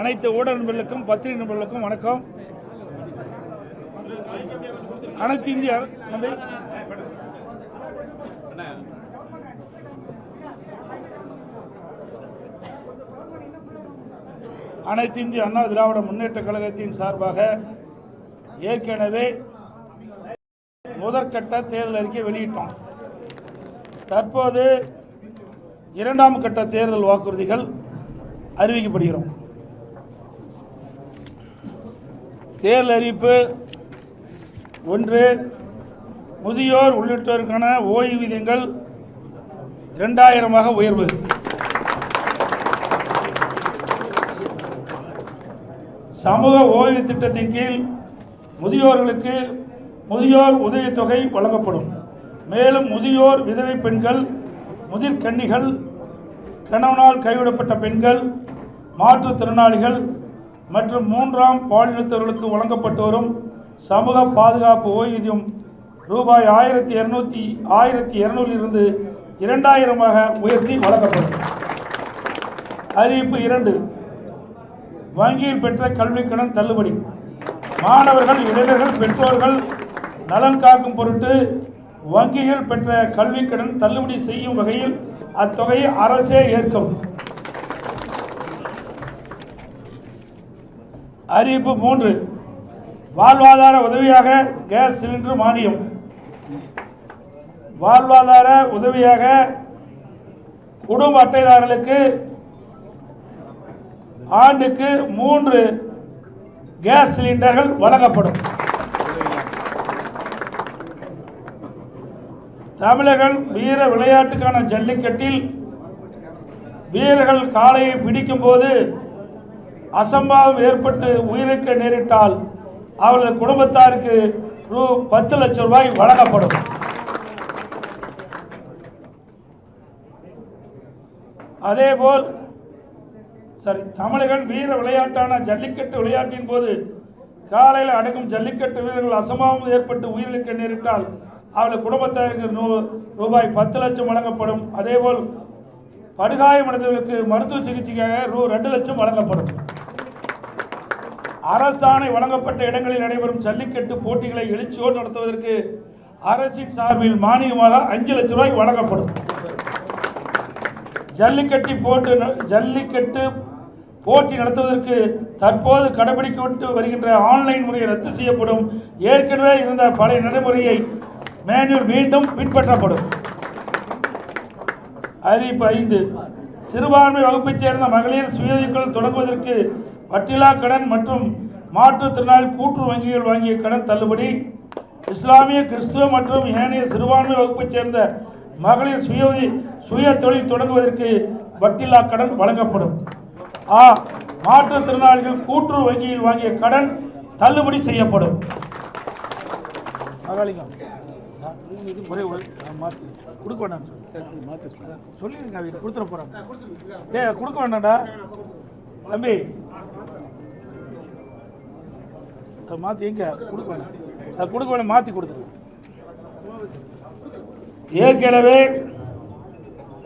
அனைத்து ஊடக நண்பர்களுக்கும் பத்திரிகை நண்பர்களுக்கும் வணக்கம். அனைத்து இந்திய அனைத்து இந்திய அண்ணா திராவிட முன்னேற்ற கழகத்தின் சார்பாக ஏற்கனவே முதற்கட்ட தேர்தல் அறிக்கை வெளியிட்டோம். தற்போது இரண்டாம் கட்ட தேர்தல் வாக்குறுதிகள் அறிவிக்கப்படுகிறோம். தேர்தல் அறிவிப்பு. ஒன்று முதியோர் உள்ளிட்டோருக்கான ஓய்வூதியங்கள் இரண்டாயிரமாக உயர்வு. சமூக ஓய்வு திட்டத்தின் கீழ் முதியோர்களுக்கு முதியோர் உதவித்தொகை வழங்கப்படும். மேலும் முதியோர் விதவை பெண்கள் முதிர்கன்னிகள் கணவனால் கைவிடப்பட்ட பெண்கள் மாற்றுத்திறனாளிகள் மற்றும் மூன்றாம் பாலினத்தவர்களுக்கு வழங்கப்பட்டு வரும் சமூக பாதுகாப்பு ஓய்வூதியம் ரூபாய் ஆயிரத்தி இரநூத்தி ஆயிரத்தி இருநூறிலிருந்து இரண்டாயிரமாக உயர்த்தி வழங்கப்படும். அறிவிப்பு இரண்டு. வங்கியில் பெற்ற கல்விக்கடன் தள்ளுபடி. மாணவர்கள் இளைஞர்கள் பெற்றோர்கள் நலன் காக்கும் பொருட்டு வங்கிகள் பெற்ற கல்விக்கடன் தள்ளுபடி செய்யும் வகையில் அத்தொகையை அரசே ஏற்கும். அறிவிப்பு மூன்று. வாழ்வாதார உதவியாக கேஸ் சிலிண்டர் மானியம். வாழ்வாதார உதவியாக குடும்ப அட்டைதாரர்களுக்கு ஆண்டுக்கு மூன்று கேஸ் சிலிண்டர்கள் வழங்கப்படும். தமிழர்கள் வீர விளையாட்டுக்கான ஜல்லிக்கட்டில் வீரர்கள் காளையை பிடிக்கும் போது அசம்பாவம் ஏற்பட்டு உயிரிழக்க நேரிட்டால் அவளது குடும்பத்தாருக்கு ரூ பத்து லட்சம் ரூபாய் வழங்கப்படும். அதேபோல் சரி தமிழகன் வீர விளையாட்டான ஜல்லிக்கட்டு விளையாட்டின் போது காலையில் அடக்கும் ஜல்லிக்கட்டு வீரர்கள் அசம்பாவம் ஏற்பட்டு உயிரிழக்க நேரிட்டால் அவளது குடும்பத்தாருக்கு நூ- ரூபாய் பத்து லட்சம் வழங்கப்படும். அதேபோல் படுகாயமடைந்தவர்களுக்கு மருத்துவ சிகிச்சைக்காக ரூ ரெண்டு லட்சம் வழங்கப்படும். அரசாணை வழங்கப்பட்ட இடங்களில் நடைபெறும் ஜல்லிக்கட்டு போட்டிகளை எழுச்சியோடு நடத்துவதற்கு அரசின் சார்பில் மானியமாக அஞ்சு லட்சம் ரூபாய் வழங்கப்படும். ஜல்லிக்கட்டு போட்டு ஜல்லிக்கட்டு போட்டி நடத்துவதற்கு தற்போது கடைபிடிக்கப்பட்டு வருகின்ற ஆன்லைன் முறையை ரத்து செய்யப்படும். ஏற்கனவே இருந்த பழைய நடைமுறையை மேனுவல் மீண்டும் பின்பற்றப்படும். அறிவிப்பு ஐந்து. சிறுபான்மை வகுப்பைச் சேர்ந்த மகளிர் சுயதொழில் தொடங்குவதற்கு வட்டிலா கடன் மற்றும் மாற்றுத்திறனாளி கூட்டு வங்கிகள் வாங்கிய கடன் தள்ளுபடி. இஸ்லாமிய கிறிஸ்துவ மற்றும் ஏனைய சிறுபான்மை வகுப்பைச் சேர்ந்த மகளிர் சுய சுய தொழில் தொடங்குவதற்கு வட்டில்லா கடன் வழங்கப்படும். ஆ மாற்றுத்திறனாளிகள் கூட்டுறவு வங்கியில் வாங்கிய கடன் தள்ளுபடி செய்யப்படும். ஒரே ஒரு மாற்றி கொடுக்க வேண்டாம் சொல்லிருங்க அவங்க கொடுத்துட போறாங்க ஏ கொடுக்க வேண்டாம்டா தம்பி அதை மாற்றி எங்க கொடுக்க வேண்டாம் அதை கொடுக்க வேண்டாம் மாற்றி கொடுத்துரு ஏற்கனவே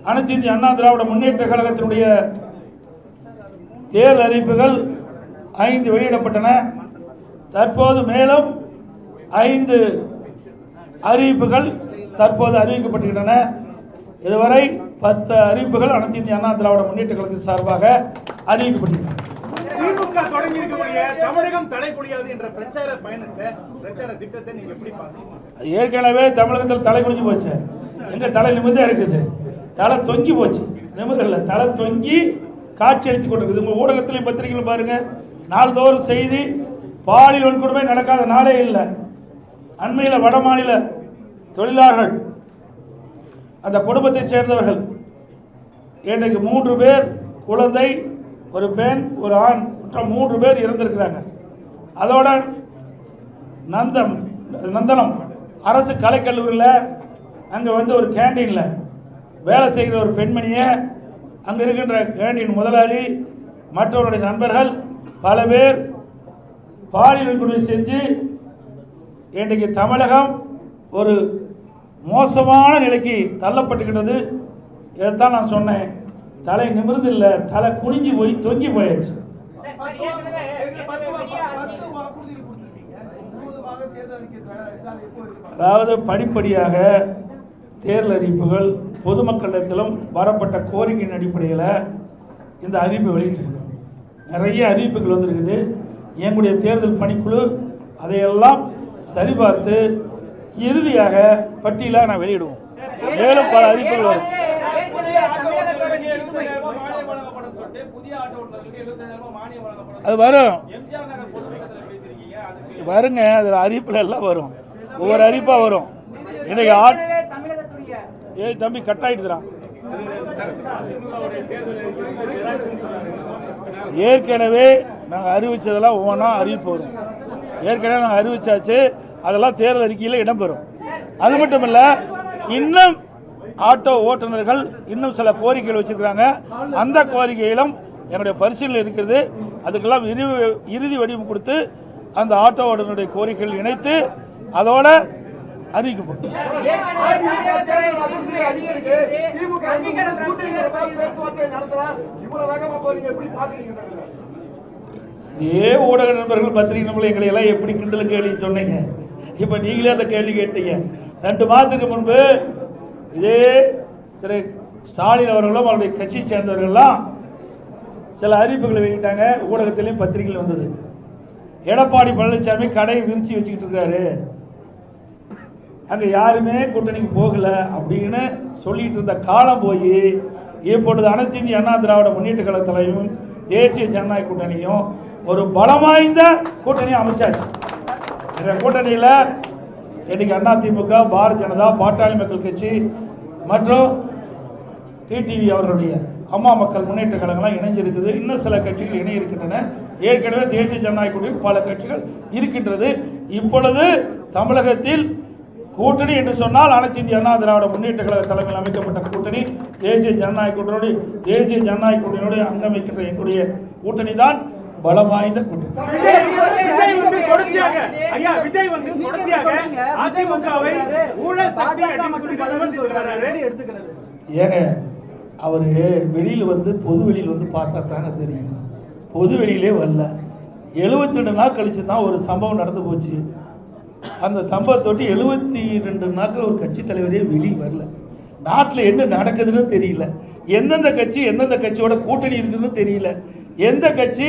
அனைத்து இந்திய அண்ணா திராவிட முன்னேற்ற கழகத்தினுடைய தேர்தல் அறிவிப்புகள் ஐந்து வெளியிடப்பட்டன. தற்போது மேலும் ஐந்து அறிவிப்புகள் தற்போது அறிவிக்கப்பட்டுள்ளன இதுவரை பத்து அறிவிப்புகள் அனைத்து இந்திய அண்ணா திராவிட முன்னேற்ற கழகத்தின் சார்பாக அறிவிக்கப்பட்டுள்ளன திமுக தொடங்கி இருக்கக்கூடிய தமிழகம் தலைக்குழியாது என்ற பிரச்சார பயணத்தை பிரச்சார திட்டத்தை நீங்க எப்படி பாக்குறீங்க ஏற்கனவே தமிழகத்தில் தலை குனிஞ்சு போச்சு. எங்க தலை நிமிர்ந்தே இருக்குது. தலை தொங்கி போச்சு. நிமிர்தல்ல தலை தொங்கி காட்சி அளித்து கொண்டிருக்குது. உங்க ஊடகத்திலையும் பத்திரிகையிலும் பாருங்க. நாள்தோறும் செய்தி பாலியல் வன்கொடுமை நடக்காத நாளே இல்லை. அண்மையில் வட மாநில தொழிலாளர்கள் அந்த குடும்பத்தைச் சேர்ந்தவர்கள் இன்றைக்கு மூன்று பேர் குழந்தை ஒரு பெண் ஒரு ஆண் மற்ற மூன்று பேர் இறந்திருக்கிறாங்க. அதோட நந்தம் நந்தனம் அரசு கலைக்கல்லூரியில் அங்கே வந்து ஒரு கேண்டீனில் வேலை செய்கிற ஒரு பெண்மணியை அங்கே இருக்கின்ற கேண்டீன் முதலாளி மற்றவருடைய நண்பர்கள் பல பேர் பாலியல் வன்கொடுமை செஞ்சு இன்றைக்கு தமிழகம் ஒரு மோசமான நிலைக்கு தள்ளப்பட்டுக்கிட்டது இதைத்தான் நான் சொன்னேன். தலை நிமிர்ந்து இல்லை தலை குனிஞ்சு போய் தொங்கி போயாச்சு? அதாவது படிப்படியாக தேர்தல் அறிவிப்புகள் பொதுமக்களிடத்திலும் வரப்பட்ட கோரிக்கையின் அடிப்படையில் இந்த அறிவிப்பை வெளியிட்டிருக்கிறோம். நிறைய அறிவிப்புகள் வந்திருக்குது. எங்களுடைய தேர்தல் பணிக்குழு அதையெல்லாம் சரிபார்த்து இறுதியாக பட்டியலாக நான் வெளியிடுவோம். மேலும் பல அறிவிப்புகள் வரும். அது வரும். வருங்க அதில் அறிவிப்பில் எல்லாம் வரும். ஒவ்வொரு அறிவிப்பாக வரும். இன்னைக்கு ஆட் ஏ ஏய் தம்பி கட் ஆகிடுதுறான் ஏற்கனவே நாங்கள் அறிவிச்சதெல்லாம் ஒவ்வொன்றா அறிவிப்பு வரும். ஏற்கனவே நாங்கள் அறிவிச்சாச்சு. அதெல்லாம் தேர்தல் அறிக்கையில் இடம்பெறும். அது மட்டும் இல்லை இன்னும் ஆட்டோ ஓட்டுநர்கள் இன்னும் சில கோரிக்கைகள் வச்சுருக்கிறாங்க. அந்த கோரிக்கையிலும் என்னுடைய பரிசீலனை இருக்கிறது. அதுக்கெல்லாம் இறுதி இறுதி வடிவம் கொடுத்து அந்த ஆட்டோ ஓட்டுநருடைய கோரிக்கைகள் இணைத்து அதோட அறிவிக்கப்படும். ஏ ஊடக நண்பர்கள் பத்திரிகை நண்பர்கள் எங்களை எல்லாம் எப்படி கிண்டல் கேள்வி சொன்னீங்க? இப்போ நீங்களே அந்த கேள்வி கேட்டீங்க. ரெண்டு மாதத்துக்கு முன்பு இதே திரு ஸ்டாலின் அவர்களும் அவருடைய கட்சியை சேர்ந்தவர்கள்லாம் சில அறிவிப்புகளை வெளியிட்டாங்க. ஊடகத்திலையும் பத்திரிகையில் வந்தது. எடப்பாடி பழனிசாமி கடையை விரிச்சு வச்சுக்கிட்டு இருக்காரு. அங்கே யாருமே கூட்டணிக்கு போகல அப்படின்னு சொல்லிட்டு இருந்த காலம் போய் இப்பொழுது அனைத்து இந்திய அண்ணா திராவிட முன்னேற்ற கழகத்திலையும் தேசிய ஜனநாயக கூட்டணியும் ஒரு பலம் வாய்ந்த கூட்டணியை அமைச்சாச்சு. இந்த கூட்டணியில் இன்னைக்கு அண்ணா திமுக பாரதிய ஜனதா பாட்டாளி மக்கள் கட்சி மற்றும் டிடிவி அவர்களுடைய அம்மா மக்கள் முன்னேற்ற கழகம்லாம் இணைஞ்சிருக்குது. இன்னும் சில கட்சிகள் இணை இருக்கின்றன. ஏற்கனவே தேசிய ஜனநாயக கூட்டணியில் பல கட்சிகள் இருக்கின்றது. இப்பொழுது தமிழகத்தில் கூட்டணி என்று சொன்னால் அனைத்து இந்திய அண்ணா திராவிட முன்னேற்ற கழக தலைமையில் அமைக்கப்பட்ட கூட்டணி தேசிய ஜனநாயக கூட்டணியோடு தேசிய ஜனநாயக கூட்டணியோடு அங்கமைக்கின்ற எங்களுடைய கூட்டணி தான் பலம் வாய்ந்த எடுத்துக்கிறது? ஏங்க அவர் வெளியில் வந்து பொது வெளியில் வந்து பார்த்தா தானே தெரியும். பொது வெளியிலே வரல. 72 ரெண்டு நாள் கழிச்சு தான் ஒரு சம்பவம் நடந்து போச்சு. அந்த சம்பவத்தொட்டி எழுபத்தி ரெண்டு நாட்கள் ஒரு கட்சி தலைவரே வெளியே வரல. நாட்டில் என்ன நடக்குதுன்னு தெரியல. எந்தெந்த கட்சி எந்தெந்த கட்சியோட கூட்டணி இருக்குன்னு தெரியல. எந்த கட்சி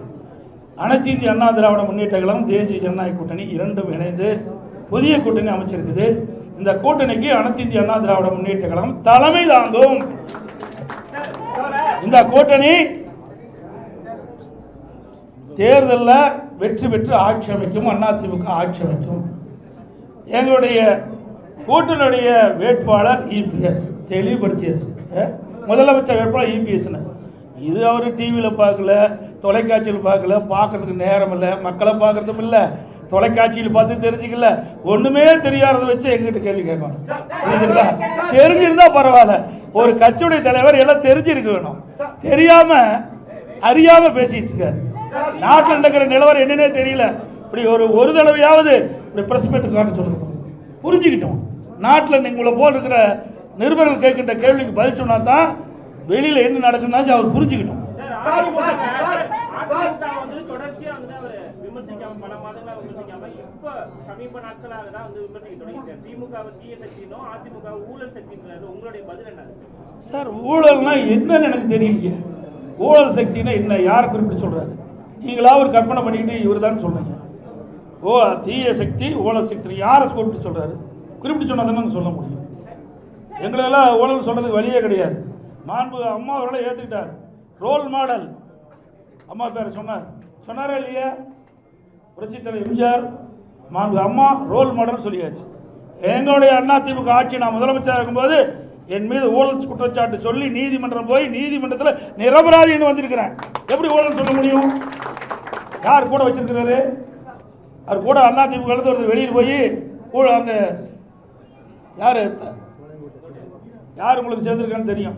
அனைத்து இந்திய அண்ணா திராவிட முன்னேற்ற கழகம் தேசிய ஜனநாயக கூட்டணி இரண்டும் இணைந்து புதிய கூட்டணி அமைச்சிருக்குது. இந்த கூட்டணிக்கு அனைத்து இந்திய அண்ணா திராவிட முன்னேற்ற கழகம் தலைமை தாங்கும். இந்த கூட்டணி தேர்தலில் வெற்றி பெற்று ஆட்சி அமைக்கும் அதிமுக ஆட்சி அமைக்கும். எங்களுடைய கூட்டணியுடைய வேட்பாளர் இபிஎஸ் தெளிவுபடுத்தியாச்சு. முதலமைச்சர் வேட்பாளர் இபிஎஸ்னு. இது அவர் டிவியில் பார்க்கல தொலைக்காட்சியில் பார்க்கல பார்க்கறதுக்கு நேரம் இல்லை மக்களை பார்க்கறதும் இல்லை தொலைக்காட்சியில் பார்த்து தெரிஞ்சுக்கல. ஒன்றுமே தெரியாததை வச்சு எங்கிட்ட கேள்வி கேட்கணும். புரியுதுங்களா தெரிஞ்சிருந்தா பரவாயில்ல. ஒரு கட்சியுடைய தலைவர் எல்லாம் தெரிஞ்சிருக்க வேணும். தெரியாம அறியாம பேசிட்டு இருக்காரு. நாட்டில் நடக்கிற நிலவரம் என்னன்னே தெரியல. இப்படி ஒரு ஒரு தடவையாவது இப்படி பிரஸ் மீட்டு காட்ட சொல்லுங்க. புரிஞ்சுக்கிட்டோம். நாட்டில் உங்களை போல் இருக்கிற நிருபர்கள் கேட்கின்ற கேள்விக்கு பதில் சொன்னா தான் வெளியில என்ன நடக்குதுன்னாச்சும் அவர் புரிஞ்சுக்கிட்டோம். சார் ஊழல்னா என்னன்னு எனக்கு தெரியலையே. ஊழல் சக்தினா என்ன? யார் குறிப்பிட்டு சொல்றாரு? நீங்களா ஒரு கற்பனை பண்ணிக்கிட்டு இவர் தான் சொல்றீங்க. ஓ தீய சக்தி ஊழல் சக்தி யாரை குறிப்பிட்டு சொல்றாரு? குறிப்பிட்டு சொன்னா தானே சொல்ல முடியும். எங்களெல்லாம் ஊழல் சொல்றதுக்கு வழியே கிடையாது. மாண்பு அம்மா அவர்களை ஏற்றுக்கிட்டார் ரோல் மாடல் அம்மா பேர் சொன்னார். சொன்னாரா இல்லையா? புரட்சி தலைவர் எம்ஜிஆர் மாண்பு அம்மா ரோல் மாடல் சொல்லியாச்சு. எங்களுடைய அண்ணா திமுக ஆட்சி நான் முதலமைச்சராக இருக்கும்போது என் மீது ஊழல் குற்றச்சாட்டு சொல்லி நீதிமன்றம் போய் நீதிமன்றத்தில் நிரபராதின்னு வந்திருக்கிறேன். எப்படி ஊழல் சொல்ல முடியும்? யார் கூட வச்சிருக்கிறாரு? அவர் கூட அண்ணா திமுக ஒருத்தர் வெளியில் போய் கூட அந்த யார்? யார் உங்களுக்கு சேர்ந்துருக்கான்னு தெரியும்.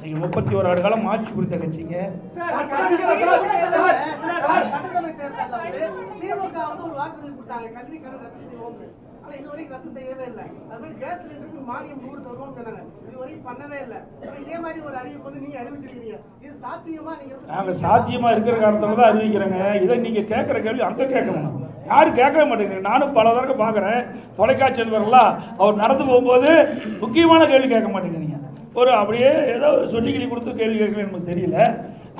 நீங்கள் முப்பத்தி ஒரு ஆண்டு காலம் ஆட்சி புரிந்த கட்சிங்க நீங்க அறிவிச்சிருக்கீங்க இது சாத்தியமா நீங்க வந்து- நாங்கள் சாத்தியமாக இருக்கிற காரணத்தில் தான் அறிவிக்கிறேங்க இதை நீங்கள் கேட்குற கேள்வி அங்கே கேட்கணும் யாரும் கேட்கவே மாட்டேங்கிறீங்க நானும் பல தடவை பார்க்குறேன் தொலைக்காட்சி நண்பர்கள்லாம் அவர் நடந்து போகும்போது முக்கியமான கேள்வி கேட்க மாட்டேங்கிறீங்க ஒரு அப்படியே ஏதோ சொல்லிக்கிளி கொடுத்து கேள்வி கேட்கல நமக்கு தெரியல.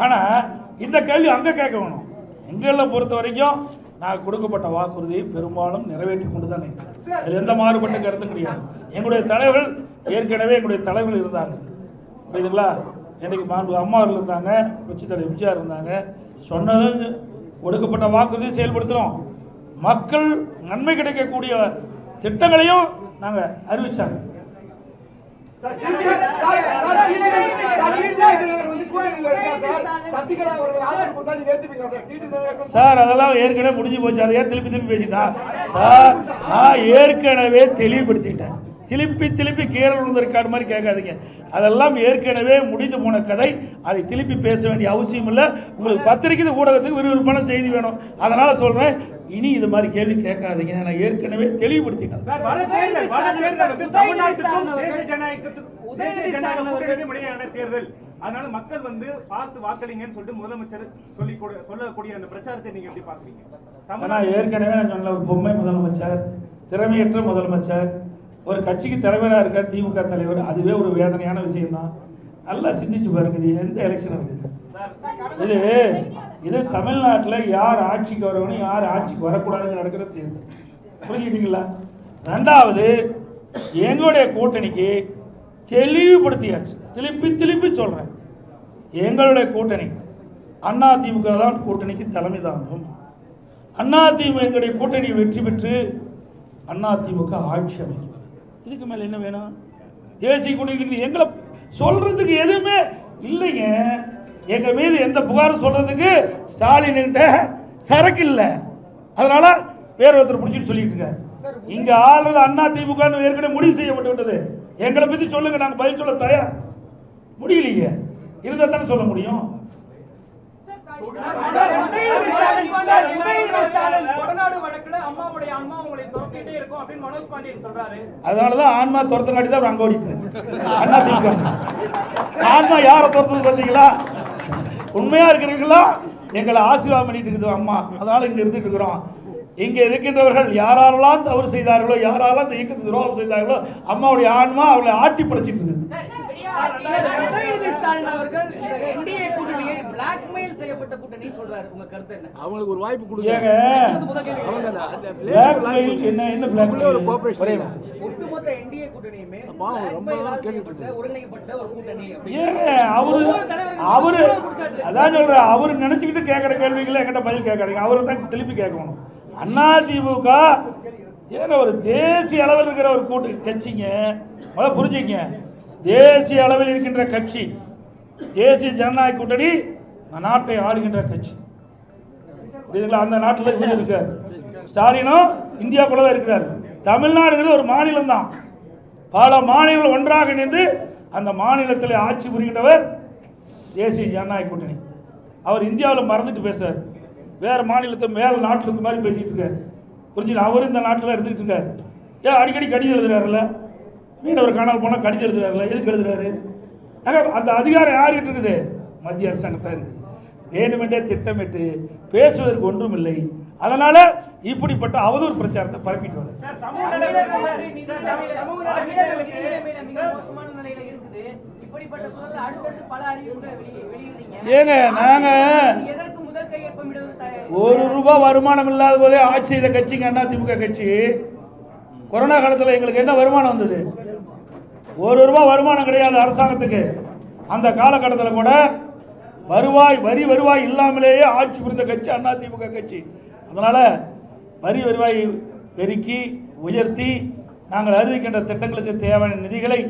ஆனால் இந்த கேள்வி அங்கே கேட்க வேணும். எங்களை பொறுத்த வரைக்கும் நான் கொடுக்கப்பட்ட வாக்குறுதி பெரும்பாலும் நிறைவேற்றி கொண்டு தான் இருக்கிறேன் அதில் எந்த மாறுபட்ட கருத்தும் கிடையாது. எங்களுடைய தலைவர்கள் ஏற்கனவே எங்களுடைய தலைவர்கள் இருந்தாங்க. புரியுதுங்களா? இன்னைக்கு மாண்பு அம்மா அவர்கள் இருந்தாங்க கட்சி தலைவர் எம்ஜிஆர் இருந்தாங்க சொன்னது கொடுக்கப்பட்ட வாக்குறுதியை செயல்படுத்துகிறோம் மக்கள் நன்மை கிடைக்கக்கூடிய திட்டங்களையும் நாங்கள் அறிவிச்சாங்க. சார், அதெல்லாம் ஏற்கனவே முடிஞ்சு போச்சு. அதை திருப்பி திருப்பி பேசிட்டா? சார் நான் ஏற்கனவே தெளிவுபடுத்திட்டேன். திருப்பி திருப்பி கீரல் விழுந்த மாதிரி கேட்காதீங்க. அதெல்லாம் ஏற்கனவே முடிந்து போன கதை. அதை திருப்பி பேச வேண்டிய அவசியம் இல்லை உங்களுக்கு பத்திரிக்கை ஊடகத்துக்கு விறுவிறுப்பான செய்தி வேணும். அதனால சொல்றேன் இனி இது மாதிரி கேள்வி கேட்காதீங்க. நான் ஏற்கனவே தெளிவுபடுத்திட்டேன். தேர்தல் அதனால மக்கள் வந்து பார்த்து வாக்களிங்கன்னு சொல்லிட்டு முதலமைச்சர் சொல்லி கொடு- சொல்லக்கூடிய அந்த பிரச்சாரத்தை நீங்க எப்படி பாக்குறீங்க தமிழ்நாடு ஏற்கனவே நான் சொன்ன ஒரு பொம்மை முதலமைச்சர் திறமையற்ற முதலமைச்சர் ஒரு கட்சிக்கு தலைவராக இருக்கார் திமுக தலைவர் அதுவே ஒரு வேதனையான விஷயம்தான். நல்லா சிந்திச்சு பாருங்க இது எந்த எலெக்ஷன் நடக்குது? இது இது தமிழ்நாட்டில் யார் ஆட்சிக்கு வரணும் யார் ஆட்சிக்கு வரக்கூடாதுன்னு நடக்கிற தேர்தல். புரிஞ்சுக்கிட்டீங்களா? ரெண்டாவது எங்களுடைய கூட்டணிக்கு தெளிவுபடுத்தியாச்சு. திருப்பி திருப்பி சொல்கிறேன் எங்களுடைய கூட்டணி அண்ணா திமுக தான் கூட்டணிக்கு தலைமை தாங்கும். அண்ணா திமுக எங்களுடைய கூட்டணி வெற்றி பெற்று அண்ணா திமுக ஆட்சி அமைக்கும். இதுக்கு மேலே என்ன வேணும்? தேசிய கூட்டணி எங்களை சொல்றதுக்கு எதுவுமே இல்லைங்க. எங்க மீது எந்த புகாரும் சொல்றதுக்கு ஸ்டாலின் கிட்ட சரக்கு இல்லை. அதனால வேற ஒருத்தர் பிடிச்சிட்டு சொல்லிட்டு இருக்காரு. இங்க ஆளுநர் அண்ணா திமுக ஏற்கனவே முடிவு செய்யப்பட்டு விட்டது. எங்களை பத்தி சொல்லுங்க நாங்க பதில் சொல்ல தயார். முடியலையே. இருந்தா தானே சொல்ல முடியும். அதனாலதான் ஆன்மா துரத்தங்காட்டி தான் அங்க ஓடிட்டாரு அண்ணா திமுக. ஆன்மா யாரை துரத்துது பார்த்தீங்களா? உண்மையா இருக்கிறீங்களா எங்களை ஆசீர்வாதம் பண்ணிட்டு இருக்குது அம்மா. அதனால இங்க இருந்துட்டு இருக்கிறோம். இங்க இருக்கின்றவர்கள் யாரெல்லாம் தவறு செய்தார்களோ யாரெல்லாம் இந்த இயக்கத்துக்கு துரோகம் செய்தார்களோ அம்மாவுடைய ஆன்மா அவளை ஆட்டி படைச்சிட்டு இருக்குது. உதயநிதி ஸ்டாலின் அவர்கள் இந்த என்டிஏ கூட்டணியை பிளாக்மெயில் செய்யப்பட்ட கூட்டணி சொல்றாரு. உங்க கருத்து என்ன? அவங்களுக்கு ஒரு வாய்ப்பு கொடுங்க. ஏங்க அவங்க அந்த- அந்த blackmail என்ன என்ன ஒட்டுமொத்த என்டிஏ கூட்டணியுமே ரொம்ப ஒருங்கிணைக்கப்பட்ட ஒரு கூட்டணி அவரு அவரு அதான் சொல்றேன் அவரு நினைச்சுக்கிட்டு கேட்கிற கேள்விகளை என்கிட்ட பதில் கேட்காதீங்க. அவரை தான் திருப்பி கேட்கணும். அண்ணா திமுக ஏங்க ஒரு தேசிய அளவில் இருக்கிற ஒரு கூட்டு கட்சிங்க. முதல்ல புரிஞ்சுங்க. தேசிய அளவில் இருக்கின்ற கட்சி தேசிய ஜனநாயக கூட்டணி நாட்டை ஆளுகின்ற கட்சி. புரியுதுங்களா? அந்த நாட்டில் இருக்கார் ஸ்டாலினும் இந்தியாக்குள்ள தான் இருக்கிறார். தமிழ்நாடுங்கிறது ஒரு மாநிலம் தான் பல மாநிலங்கள் ஒன்றாக இணைந்து அந்த மாநிலத்தில் ஆட்சி புரிகின்றவர் தேசிய ஜனநாயக கூட்டணி. அவர் இந்தியாவில் மறந்துட்டு பேசுறார். வேற மாநிலத்தை மேல நாட்டில் இருக்க மாதிரி பேசிட்டு இருக்காரு. புரிஞ்சுட்டு அவர் இந்த நாட்டில் இருந்துட்டு இருக்காரு. ஏன் அடிக்கடி கடிதம் எழுதுறாருல்ல? மீனவர் காணால் போனால் கடிதம் எழுதுறாருல்ல? எதுக்கு எழுதுறாரு? அந்த அதிகாரம் யார்கிட்ட இருக்குது? மத்திய அரசாங்கத்தான் இருக்குது. வேண்டுமென்றே திட்டமிட்டு பேசுவதற்கு ஒன்றும் இல்லை அதனால இப்படிப்பட்ட அவதூறு பிரச்சாரத்தை பரப்பிட்டு வெளியிடுறீங்க. ஏங்க நாங்க ஒரு ரூபாய் வருமானம் இல்லாத போதே ஆட்சி செய்த கட்சிங்க அண்ணா திமுக கட்சி. கொரோனா காலத்தில் எங்களுக்கு என்ன வருமானம் வந்தது? ஒரு ரூபா வருமானம் கிடையாது அரசாங்கத்துக்கு. அந்த காலகட்டத்தில் கூட வருவாய் வரி வருவாய் இல்லாமலேயே ஆட்சி புரிந்த கட்சி அதிமுக கட்சி. அதனால வரி வருவாய் பெருக்கி உயர்த்தி நாங்கள் அறிவிக்கின்ற திட்டங்களுக்கு தேவையான நிதிகளை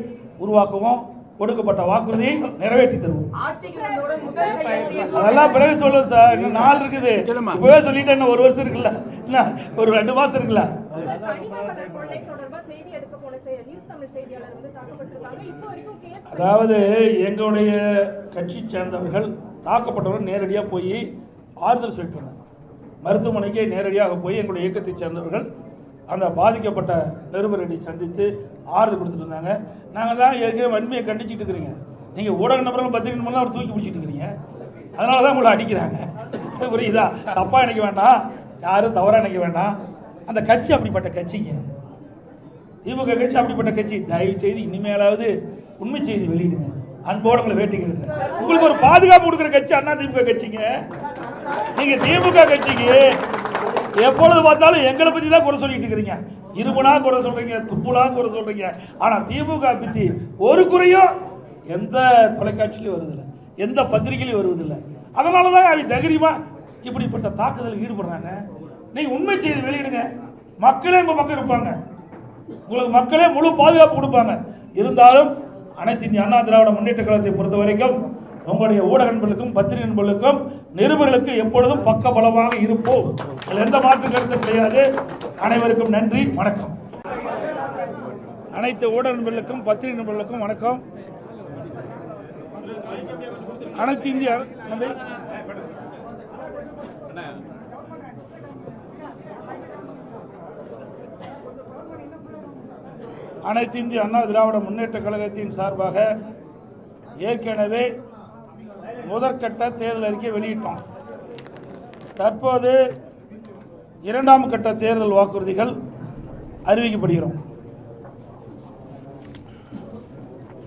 உருவாக்குவோம். கொடுக்கப்பட்ட வாக்குறுதியை நிறைவேற்றி தருவோம். அதெல்லாம் பிறகு சொல்லுவோம் சார். இன்னும் நாள் இருக்குது. இப்பவே சொல்லிட்டேன் இன்னும் ஒரு வருஷம் இருக்குல்ல. என்ன ஒரு ரெண்டு மாசம் இருக்குல்ல? அதாவது எங்களுடைய கட்சி சேர்ந்தவர்கள் தாக்கப்பட்டவர்கள் நேரடியாக போய் ஆறுதல் சொல்லிட்டு மருத்துவமனைக்கு நேரடியாக போய் எங்களுடைய இயக்கத்தை சேர்ந்தவர்கள் அந்த பாதிக்கப்பட்ட நிருபரடி சந்தித்து ஆறுதல் கொடுத்துட்டு இருந்தாங்க. நாங்கள் தான் ஏற்கனவே வன்மையை கண்டிச்சிட்டு இருக்கிறீங்க. நீங்கள் ஊடக நபர்கள் பத்திரிகை நபர்கள் அவர் தூக்கி பிடிச்சிட்டு இருக்கிறீங்க. அதனால தான் உங்களை அடிக்கிறாங்க. புரியுதா? தப்பாக நினைக்க வேண்டாம். யாரும் தவறாக நினைக்க வேண்டாம். அந்த கட்சி அப்படிப்பட்ட கட்சிங்க. திமுக கட்சி அப்படிப்பட்ட கட்சி. தயவு செய்து இனிமேலாவது உண்மை செய்தி வெளியிடுங்க. அன்போடு உங்களை வேட்டிக்கிறேன் உங்களுக்கு ஒரு பாதுகாப்பு கொடுக்குற கட்சி அண்ணா திமுக கட்சிங்க. நீங்க திமுக கட்சிக்கு எப்பொழுது பார்த்தாலும் எங்களை பத்தி தான் குறை சொல்லிட்டு இருக்கிறீங்க. இருமுனா குறை சொல்றீங்க துப்புனா குறை சொல்றீங்க. ஆனா திமுக பத்தி ஒரு குறையும் எந்த தொலைக்காட்சியிலும் வருதில்லை எந்த பத்திரிகையிலும் வருவதில்லை. அதனால தான் அவங்க தைரியமா இப்படிப்பட்ட தாக்குதலில் ஈடுபடுறாங்க. நீ உண்மை செய்தி வெளியிடுங்க. மக்களே உங்க பக்கம் இருப்பாங்க. உங்களுக்கு மக்களே முழு பாதுகாப்பு கொடுப்பாங்க. இருந்தாலும் அனைத்து இந்திய அண்ணா திராவிட முன்னேற்ற கழகத்தை பொறுத்த வரைக்கும் உங்களுடைய ஊடக நண்பர்களுக்கும் பத்திரிகை நண்பர்களுக்கும் நிருபர்களுக்கு எப்பொழுதும் பக்க பலமாக இருப்போம். அதில் எந்த மாற்று கருத்து கிடையாது. அனைவருக்கும் நன்றி வணக்கம். அனைத்து ஊடக நண்பர்களுக்கும் பத்திரிகை நண்பர்களுக்கும் வணக்கம். அனைத்து இந்திய அனைத்து இந்திய அண்ணா திராவிட முன்னேற்ற கழகத்தின் சார்பாக ஏற்கனவே முதற்கட்ட தேர்தல் அறிக்கை வெளியிட்டோம். தற்போது இரண்டாம் கட்ட தேர்தல் வாக்குறுதிகள் அறிவிக்கப்படுகிறோம்.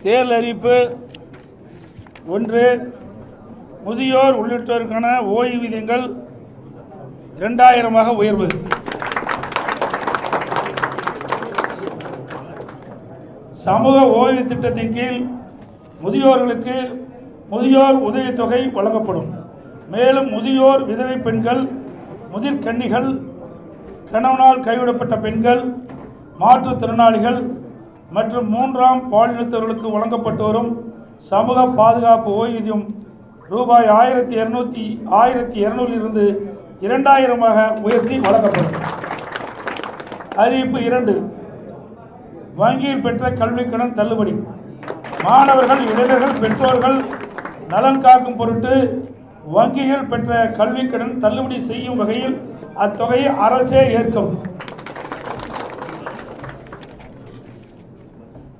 தேர்தல் அறிவிப்பு ஒன்று முதியோர் உள்ளிட்டோருக்கான ஓய்வூதியங்கள் இரண்டாயிரமாக உயர்வு. சமூக ஓய்வு திட்டத்தின் கீழ் முதியோர்களுக்கு முதியோர் உதவித்தொகை வழங்கப்படும். மேலும் முதியோர் விதவை பெண்கள் முதிர்கன்னிகள் கணவனால் கைவிடப்பட்ட பெண்கள் மாற்றுத்திறனாளிகள் மற்றும் மூன்றாம் பாலினத்தவர்களுக்கு வழங்கப்பட்டு வரும் சமூக பாதுகாப்பு ஓய்வூதியம் ரூபாய் ஆயிரத்தி இரநூத்தி ஆயிரத்தி இருநூறிலிருந்து இரண்டாயிரமாக உயர்த்தி வழங்கப்படும். அறிவிப்பு இரண்டு. வங்கியில் பெற்ற கல்விக்கடன் தள்ளுபடி. மாணவர்கள் இளைஞர்கள் பெற்றோர்கள் நலன் காக்கும் பொருட்டு வங்கிகள் பெற்ற கல்விக் கடன் தள்ளுபடி செய்யும் வகையில் அத்தொகையை அரசே ஏற்கும்.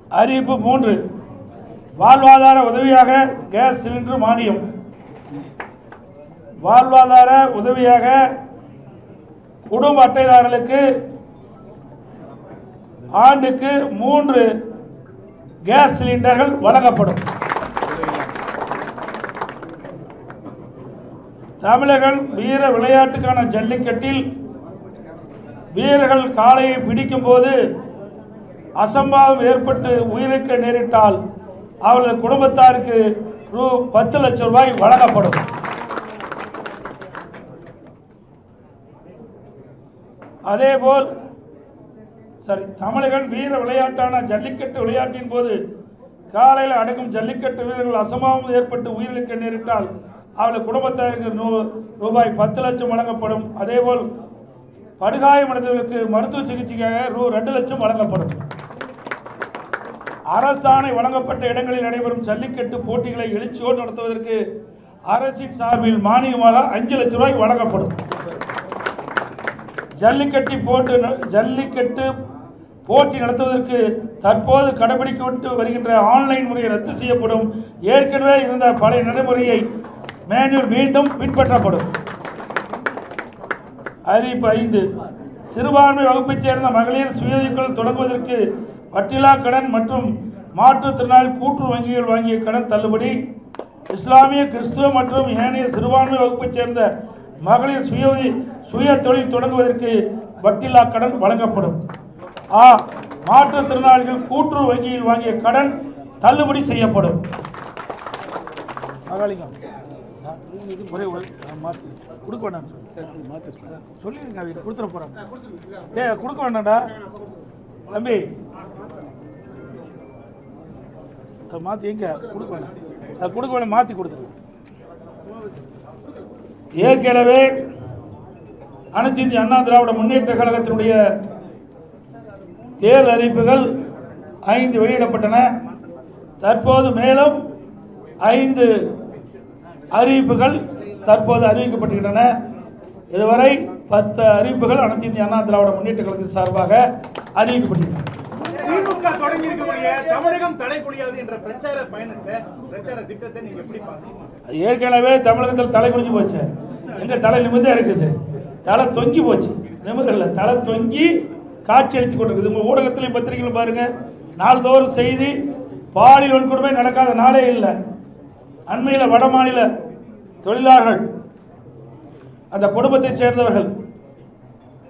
அறிவிப்பு மூன்று. வாழ்வாதார உதவியாக கேஸ் சிலிண்டர் மானியம். வாழ்வாதார உதவியாக குடும்ப அட்டைதாரர்களுக்கு ஆண்டுக்கு மூன்று கேஸ் சிலிண்டர்கள் வழங்கப்படும். தமிழர்கள் வீர விளையாட்டுக்கான ஜல்லிக்கட்டில் வீரர்கள் காளையை பிடிக்கும் போது அசம்பாவம் ஏற்பட்டு உயிரிழக்க நேரிட்டால் அவரது குடும்பத்தாருக்கு ரூ பத்து லட்சம் ரூபாய் வழங்கப்படும். அதேபோல் சரி தமிழர்கள் வீர விளையாட்டான ஜல்லிக்கட்டு விளையாட்டின் போது காலையில் அடங்கும் ஜல்லிக்கட்டு வீரர்கள் அசம்பாவம் ஏற்பட்டு உயிரிழக்க நேரிட்டால் அவர்கள் குடும்பத்தாருக்கு நூ- ரூபாய் பத்து லட்சம் வழங்கப்படும். அதேபோல் படுகாயமடைந்தவர்களுக்கு மருத்துவ சிகிச்சைக்காக ரூ ரெண்டு லட்சம் வழங்கப்படும். அரசாணை வழங்கப்பட்ட இடங்களில் நடைபெறும் ஜல்லிக்கட்டு போட்டிகளை எழுச்சியோடு நடத்துவதற்கு அரசின் சார்பில் மானியமாக அஞ்சு லட்சம் ரூபாய் வழங்கப்படும். ஜல்லிக்கட்டு போட்டு ஜல்லிக்கட்டு போட்டி நடத்துவதற்கு தற்போது கடைபிடிக்கப்பட்டு வருகின்ற ஆன்லைன் முறையை ரத்து செய்யப்படும். ஏற்கனவே இருந்த பழைய நடைமுறையை மேனுவல் மீண்டும் பின்பற்றப்படும். அறிவிப்பு ஐந்து. சிறுபான்மை வகுப்பைச் சேர்ந்த மகளிர் சுயதொழில் தொடங்குவதற்கு வட்டிலா கடன் மற்றும் மாற்றுத்திறனாளி கூட்டுறவு வங்கிகள் வாங்கிய கடன் தள்ளுபடி இஸ்லாமிய கிறிஸ்துவ மற்றும் ஏனைய சிறுபான்மை வகுப்பைச் சேர்ந்த மகளிர் சுய சுய தொழில் தொடங்குவதற்கு வட்டிலா கடன் வழங்கப்படும். ஆ மாற்றுத்திறனாளிகள் கூட்டுறவு வங்கியில் வாங்கிய கடன் தள்ளுபடி செய்யப்படும். மகாலிங்கம். ஒரே ஒரு மாற்றி கொடுக்க வேண்டாம் சொல்லிடுங்க அவங்க கொடுத்துட போறாங்க ஏ கொடுக்க வேண்டாம்டா தம்பி அதை மாற்றி எங்க கொடுக்க வேண்டாம் அதை கொடுக்க வேண்டாம் மாற்றி கொடுத்துருங்க ஏற்கனவே அனைத்து இந்திய அண்ணா திராவிட முன்னேற்ற கழகத்தினுடைய தேர்தல் அறிவிப்புகள் ஐந்து வெளியிடப்பட்டன. தற்போது மேலும் ஐந்து அறிவிப்புகள் தற்போது அறிவிக்கப்பட்டுள்ளன இதுவரை பத்து அறிவிப்புகள் அனைத்து இந்திய அண்ணா திராவிட முன்னேற்ற கழகத்தின் சார்பாக அறிவிக்கப்பட்டுள்ளன. திமுக தொடங்கி இருக்கக்கூடிய தமிழகம் தலைக்குடியாது என்ற பிரச்சார பயணத்தை பிரச்சார திட்டத்தை நீங்க எப்படி பாக்குறீங்க ஏற்கனவே தமிழகத்தில் தலை குனிஞ்சு போச்சு. எங்க தலை நிமிர்ந்தே இருக்குது. தலை தொங்கி போச்சு. நிமிர்தல்ல தலை தொங்கி காட்சி அளித்துக் கொண்டிருக்குது. உங்க ஊடகத்திலையும் பத்திரிகைகளும் பாருங்க. நாள்தோறும் செய்தி பாலியல் வன்கொடுமை நடக்காத நாளே இல்லை. அண்மையில் வடமாநில தொழிலாளர்கள் அந்த குடும்பத்தைச் சேர்ந்தவர்கள்.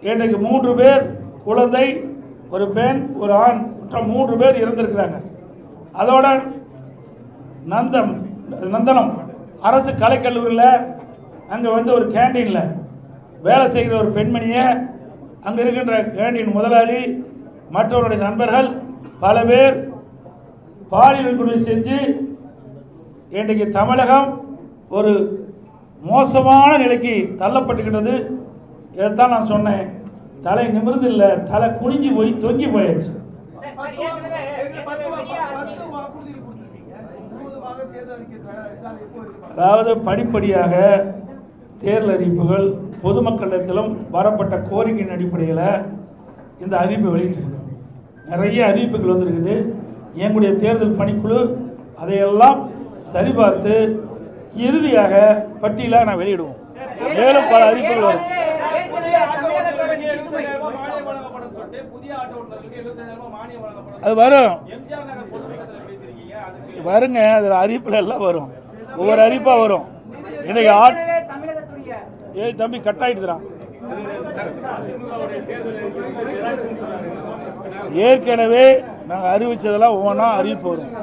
இன்றைக்கு மூன்று பேர் குழந்தை ஒரு பெண் ஒரு ஆண் குற்றம் மூன்று பேர் இறந்திருக்கிறாங்க அதோட நந்தம் நந்தனம் அரசு கலைக்கல்லூரியில் அங்கே வந்து ஒரு கேண்டீனில் வேலை செய்கிற ஒரு பெண்மணியை அங்கே இருக்கின்ற கேண்டீன் முதலாளி மற்றவருடைய நண்பர்கள் பல பேர் பாலியல் வன்கொடுமை செஞ்சு இன்றைக்கு தமிழகம் ஒரு மோசமான நிலைக்கு தள்ளப்பட்டுக்கிட்டது. இதைத்தான் நான் சொன்னேன். தலை நிமிர்ந்து இல்லை தலை குனிஞ்சு போய் தொங்கி போயாச்சு. அதாவது படிப்படியாக தேர்தல் அறிவிப்புகள் பொதுமக்களிடத்திலும் வரப்பட்ட கோரிக்கையின் அடிப்படையில் இந்த அறிவிப்பை வெளியிட்டிருக்கோம் நிறைய அறிவிப்புகள் வந்திருக்குது. எங்களுடைய தேர்தல் பணிக்குழு அதையெல்லாம் சரிபார்த்து இறுதியாக பட்டியலாக நான் வெளியிடுவோம். மேலும் பல அறிவிப்புகள் வரும். அது வரும். வருங்க அதில் அறிவிப்பில் எல்லாம் வரும். ஒவ்வொரு அறிவிப்பாக வரும். இன்னைக்கு ஆட் ஏய் தம்பி கட் ஆகிடுதுறான் ஏற்கனவே நாங்கள் அறிவிச்சதெல்லாம் ஒவ்வொன்றா அறிவிப்பு வரும்.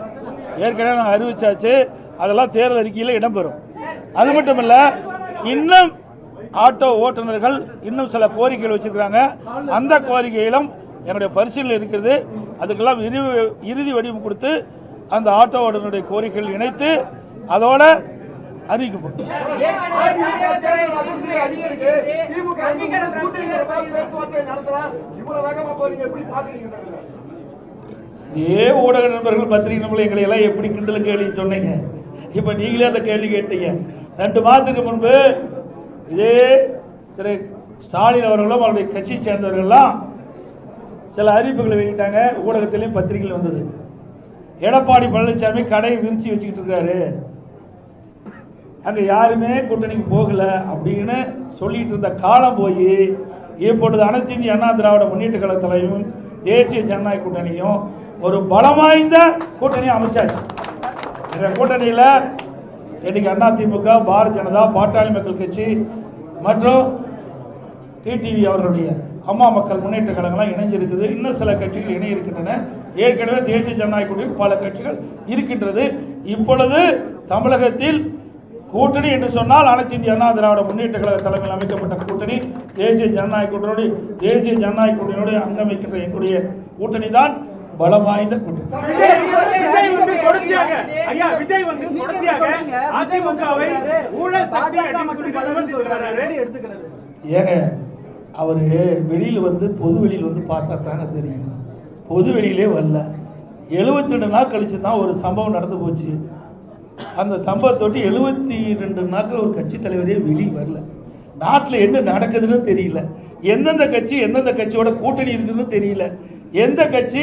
ஏற்கனவே நாங்கள் அறிவிச்சாச்சு. அதெல்லாம் தேர்தல் அறிக்கையில் இடம்பெறும் அது மட்டும் இல்லை இன்னும் ஆட்டோ ஓட்டுநர்கள் இன்னும் சில கோரிக்கைகள் வச்சுருக்கிறாங்க. அந்த கோரிக்கையிலும் என்னுடைய பரிசீலனை இருக்கிறது. அதுக்கெல்லாம் இறுதி இறுதி வடிவம் கொடுத்து அந்த ஆட்டோ ஓட்டுநருடைய கோரிக்கைகள் இணைத்து அதோட அறிவிக்கப்படும். ஏ ஊடக நண்பர்கள் பத்திரிகை நண்பர்கள் எங்களை எல்லாம் எப்படி கிண்டலுக்கு கேள்வி சொன்னீங்க? இப்போ நீங்களே அந்த கேள்வி கேட்டீங்க. ரெண்டு மாதத்துக்கு முன்பு இதே திரு ஸ்டாலின் அவர்களும் அவருடைய கட்சியை சேர்ந்தவர்கள்லாம் சில அறிவிப்புகளை வெளியிட்டாங்க. ஊடகத்திலையும் பத்திரிகையில் வந்தது. எடப்பாடி பழனிசாமி கடையை விரிச்சு வச்சுக்கிட்டு இருக்காரு. அங்கே யாருமே கூட்டணிக்கு போகலை அப்படின்னு சொல்லிட்டு இருந்த காலம் போய் இப்பொழுது அனைத்து இந்திய அண்ணா திராவிட முன்னேற்ற கழகத்திலையும் தேசிய ஜனநாயக கூட்டணியும் ஒரு பலம் வாய்ந்த கூட்டணியை அமைச்சாச்சு. இந்த கூட்டணியில் இன்னைக்கு அண்ணா திமுக பாரதிய ஜனதா பாட்டாளி மக்கள் கட்சி மற்றும் டிடிவி அவர்களுடைய அம்மா மக்கள் முன்னேற்ற கழகம்லாம் இணைஞ்சிருக்குது. இன்னும் சில கட்சிகள் இணை இருக்கின்றன ஏற்கனவே தேசிய ஜனநாயக கூட்டணியில் பல கட்சிகள் இருக்கின்றது. இப்பொழுது தமிழகத்தில் கூட்டணி என்று சொன்னால் அனைத்து இந்திய அண்ணா திராவிட முன்னேற்ற கழக தலைமையில் அமைக்கப்பட்ட கூட்டணி தேசிய ஜனநாயக கூட்டணியோடு தேசிய ஜனநாயக கூட்டணியோடு அங்கமைக்கின்ற எங்களுடைய கூட்டணி தான் பலம் வாய்ந்த கூட்டணி ஏங்க அவர் வெளியில் வந்து பொது வெளியில் வந்து பார்த்தா தாங்க தெரியும். பொது வெளியிலே வரல. எழுபத்தி ரெண்டு நாள் கழிச்சு தான் ஒரு சம்பவம் நடந்து போச்சு. அந்த சம்பவத்தொட்டி எழுபத்தி ரெண்டு நாட்கள் ஒரு கட்சி தலைவரே வெளியே வரல. நாட்டில் என்ன நடக்குதுன்னு தெரியல. எந்தெந்த கட்சி எந்தெந்த கட்சியோட கூட்டணி இருக்குன்னு தெரியல. எந்த கட்சி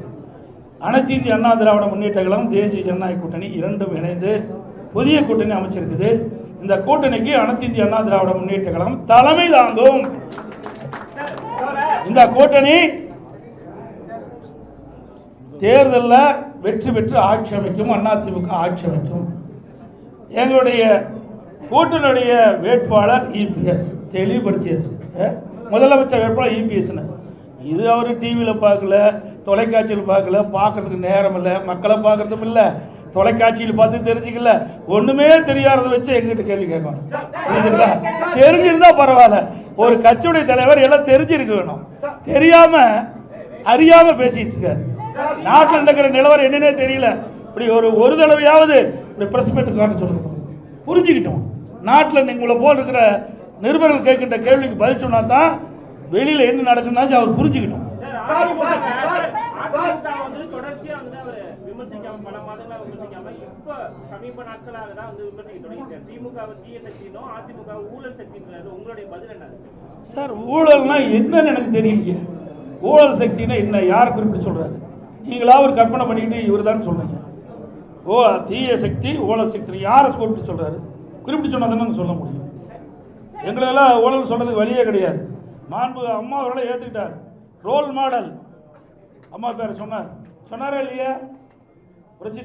அனைத்து இந்திய அண்ணா திராவிட முன்னேற்ற கழகம் தேசிய ஜனநாயக கூட்டணி இரண்டும் இணைந்து புதிய கூட்டணி அமைச்சிருக்குது. இந்த கூட்டணிக்கு அனைத்து இந்திய அண்ணா திராவிட முன்னேற்ற கழகம் தலைமை தாங்கும். இந்த கூட்டணி தேர்தலில் வெற்றி பெற்று ஆட்சி அமைக்கும் அதிமுக ஆட்சி அமைக்கும். எங்களுடைய கூட்டணியுடைய வேட்பாளர் இபிஎஸ். தெளிவுபடுத்தியாச்சு. முதலமைச்சர் வேட்பாளர் இபிஎஸ்னு. இது அவர் டிவியில் பார்க்கல. தொலைக்காட்சியில் பார்க்கல பார்க்கறதுக்கு நேரம் இல்லை மக்களை பார்க்கறதும் இல்லை. தொலைக்காட்சியில் பார்த்து தெரிஞ்சுக்கல. ஒண்ணுமே தெரியாதத வச்சு எங்கிட்ட கேள்வி கேட்கணும். புரியுதுங்களா தெரிஞ்சிருந்தா பரவாயில்ல. ஒரு கட்சியுடைய தலைவர் எல்லாம் தெரிஞ்சிருக்க வேணும். தெரியாம அறியாம பேசிட்டு இருக்காரு. நாட்டில் நடக்கிற நிலவரம் என்னன்னே தெரியல. இப்படி ஒரு ஒரு தடவையாவது இப்படி பிரஸ் மீட்டு காட்ட சொல்லுங்க. புரிஞ்சுக்கிட்டோம். நாட்டில் உங்களை போல் இருக்கிற நிருபர்கள் கேட்கின்ற கேள்விக்கு பதில் சொன்னா தான் வெளியில் என்ன நடக்குதுன்னாச்சும் அவர் புரிஞ்சுக்கிட்டோம். சார், அதிமுக அதிமுக வந்து தொடர்ச்சியா வந்து அவர் விமர்சிக்காம பல மாதங்களா விமர்சிக்காம இப்ப சமீப நாட்களாக தான் வந்து விமர்சிக்க தொடங்கிட்டார் திமுக தீய சக்தினும் அதிமுக ஊழல் சக்தின்றது உங்களுடைய பதில் என்ன? சார் ஊழல்னா என்னன்னு எனக்கு தெரியலையே. ஊழல் சக்தினா என்ன? யார் குறிப்பிட்டு சொல்றாரு? நீங்களா ஒரு கற்பனை பண்ணிக்கிட்டு இவர் தான் சொல்றீங்க. ஓ தீய சக்தி ஊழல் சக்தி யாரை குறிப்பிட்டு சொல்றாரு? குறிப்பிட்டு சொன்னா தானே சொல்ல முடியும். எங்களெல்லாம் ஊழல் சொல்றதுக்கு வழியே கிடையாது. மாண்பு அம்மா அவர்களை ஏத்துக்கிட்டார். ரோல் மாடல் அம்மா பேர் சொன்னார். சொன்னாரா இல்லையா? புரட்சி